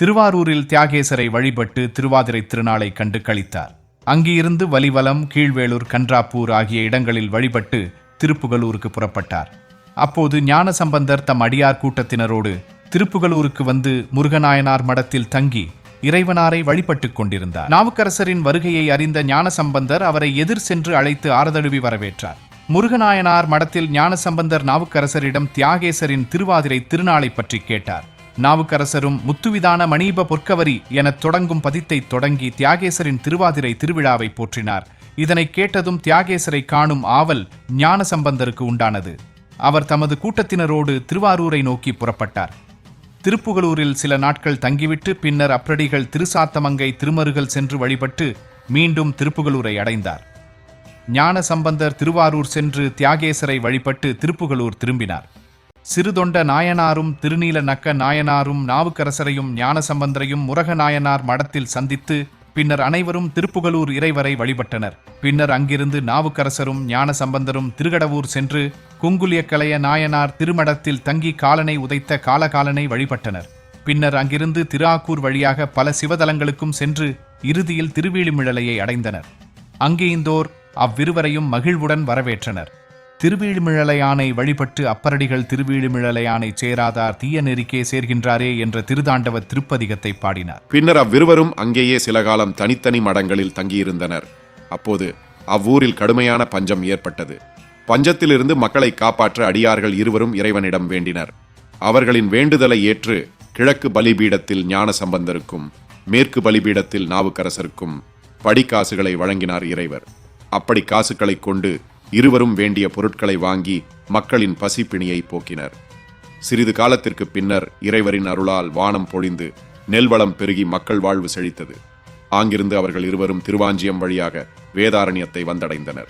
திருவாரூரில் தியாகேசரை வழிபட்டு திருவாதிரை திருநாளை கண்டு கழித்தார் அங்கிருந்து வலிவலம் கீழ்வேளூர் கன்றாப்பூர் ஆகிய இடங்களில் வழிபட்டு திருப்புகலூருக்கு புறப்பட்டார். அப்போது ஞானசம்பந்தர் தம் அடியார் கூட்டத்தினரோடு திருப்புகலூருக்கு வந்து முருகநாயனார் மடத்தில் தங்கி இறைவனாரை வழிபட்டுக் கொண்டிருந்தார். நாவுக்கரசரின் வருகையை அறிந்த ஞானசம்பந்தர் அவரை எதிர் சென்று அழைத்து ஆரதழுவி வரவேற்றார். முருகநாயனார் மடத்தில் ஞானசம்பந்தர் நாவுக்கரசரிடம் தியாகேசரின் திருவாதிரை திருநாளை பற்றி கேட்டார். நாவுக்கரசரும் முத்துவிதான மணீப பொற்கவரி எனத் தொடங்கும் பதித்தை தொடங்கி தியாகேசரின் திருவாதிரை திருவிழாவை போற்றினார். இதனை கேட்டதும் தியாகேசரை காணும் ஆவல் ஞானசம்பந்தருக்கு உண்டானது. அவர் தமது கூட்டத்தினரோடு திருவாரூரை நோக்கி புறப்பட்டார். திருப்புகலூரில் சில நாட்கள் தங்கிவிட்டு பின்னர் அப்ரடிகள் திருசாத்தமங்கை திருமருகல் சென்று வழிபட்டு மீண்டும் திருப்புகலூரை அடைந்தார். ஞான சம்பந்தர் திருவாரூர் சென்று தியாகேசரை வழிபட்டு திருப்புகலூர் திரும்பினார். சிறுதொண்ட நாயனாரும் திருநீல நக்க நாயனாரும் நாவுக்கரசரையும் ஞானசம்பந்தரையும் முரக நாயனார் மடத்தில் சந்தித்து பின்னர் அனைவரும் திருப்புகலூர் இறைவரை வழிபட்டனர். பின்னர் அங்கிருந்து நாவுக்கரசரும் ஞானசம்பந்தரும் திருகடவூர் சென்று குங்குலியக்கலைய நாயனார் திருமடத்தில் தங்கி காலனை உதைத்த காலகாலனை வழிபட்டனர். பின்னர் அங்கிருந்து திராக்கூர் வழியாக பல சிவதலங்களுக்கும் சென்று இறுதியில் திருவேலிமிழலையை அடைந்தனர். அங்கே இந்தோர் அவ்விருவரையும் மகிழ்வுடன் வரவேற்றனர். திருவீழிமிழலையானை வழிபட்டு அப்பரடிகள் திருவீழிமிழலையானை சேராதார் தீய நெறிக்கே சேர்கின்றாரே என்ற திருதாண்டவ திருப்பதிகத்தை பாடினார். பின்னர் அவ்விருவரும் அங்கேயே சில காலம் தனித்தனி மடங்களில் தங்கியிருந்தனர். அப்போது அவ்வூரில் கடுமையான பஞ்சம் ஏற்பட்டது. பஞ்சத்திலிருந்து மக்களை காப்பாற்ற அடியார்கள் இருவரும் இறைவனிடம் வேண்டினர். அவர்களின் வேண்டுதலை ஏற்று கிழக்கு பலிபீடத்தில் ஞான சம்பந்தருக்கும் மேற்கு பலிபீடத்தில் நாவுக்கரசருக்கும் படிக்காசுகளை வழங்கினார் இறைவர். அப்படி காசுகளை கொண்டு இருவரும் வேண்டிய பொருட்களை வாங்கி மக்களின் பசிப்பிணியை போக்கினர். சிறிது காலத்திற்கு பின்னர் இறைவரின் அருளால் வானம் பொழிந்து நெல்வளம் பெருகி மக்கள் வாழ்வு செழித்தது. ஆங்கிருந்து அவர்கள் இருவரும் திருவாஞ்சியம் வழியாக வேதாரண்யத்தை வந்தடைந்தனர்.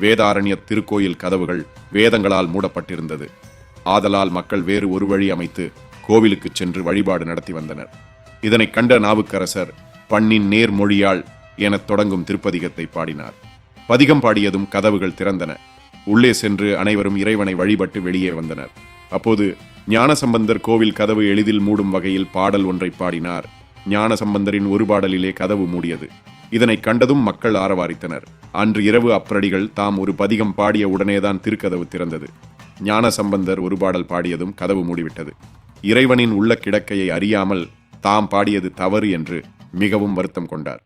வேதாரண்ய திருக்கோயில் கதவுகள் வேதங்களால் மூடப்பட்டிருந்தது. ஆதலால் மக்கள் வேறு ஒரு வழி அமைத்து கோவிலுக்குச் சென்று வழிபாடு நடத்தி வந்தனர். இதனை கண்ட நாவுக்கரசர் பண்ணின் நேர்மொழியாள் எனத் தொடங்கும் திருப்பதிகத்தை பாடினார். பதிகம் பாடியதும் கதவுகள் திறந்தன. உள்ளே சென்று அனைவரும் இறைவனை வழிபட்டு வெளியே வந்தனர். அப்போது ஞானசம்பந்தர் கோவில் கதவு எளிதில் மூடும் வகையில் பாடல் ஒன்றை பாடினார். ஞானசம்பந்தரின் ஒரு பாடலிலே கதவு மூடியது. இதனை கண்டதும் மக்கள் ஆரவாரித்தனர். அன்று இரவு அப்ரடிகள் தாம் ஒரு பதிகம் பாடிய உடனேதான் திருக்கதவு திறந்தது. ஞானசம்பந்தர் ஒரு பாடல் பாடியதும் கதவு மூடிவிட்டது. இறைவனின் உள்ள கிடக்கையை அறியாமல் தாம் பாடியது தவறு என்று மிகவும் வருத்தம் கொண்டார்.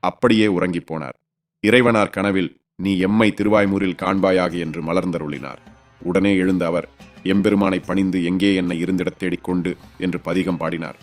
அப்படியே உறங்கிப் போனார். இறைவனார் கனவில் நீ எம்மை திருவாய்மூரில் காண்பாயாக என்று மலர்ந்தருளினார். உடனே எழுந்த அவர் எம்பெருமானை பணிந்து எங்கே என்னை இருந்திடத் தேடிக்கொண்டு என்று பதிகம் பாடினார்.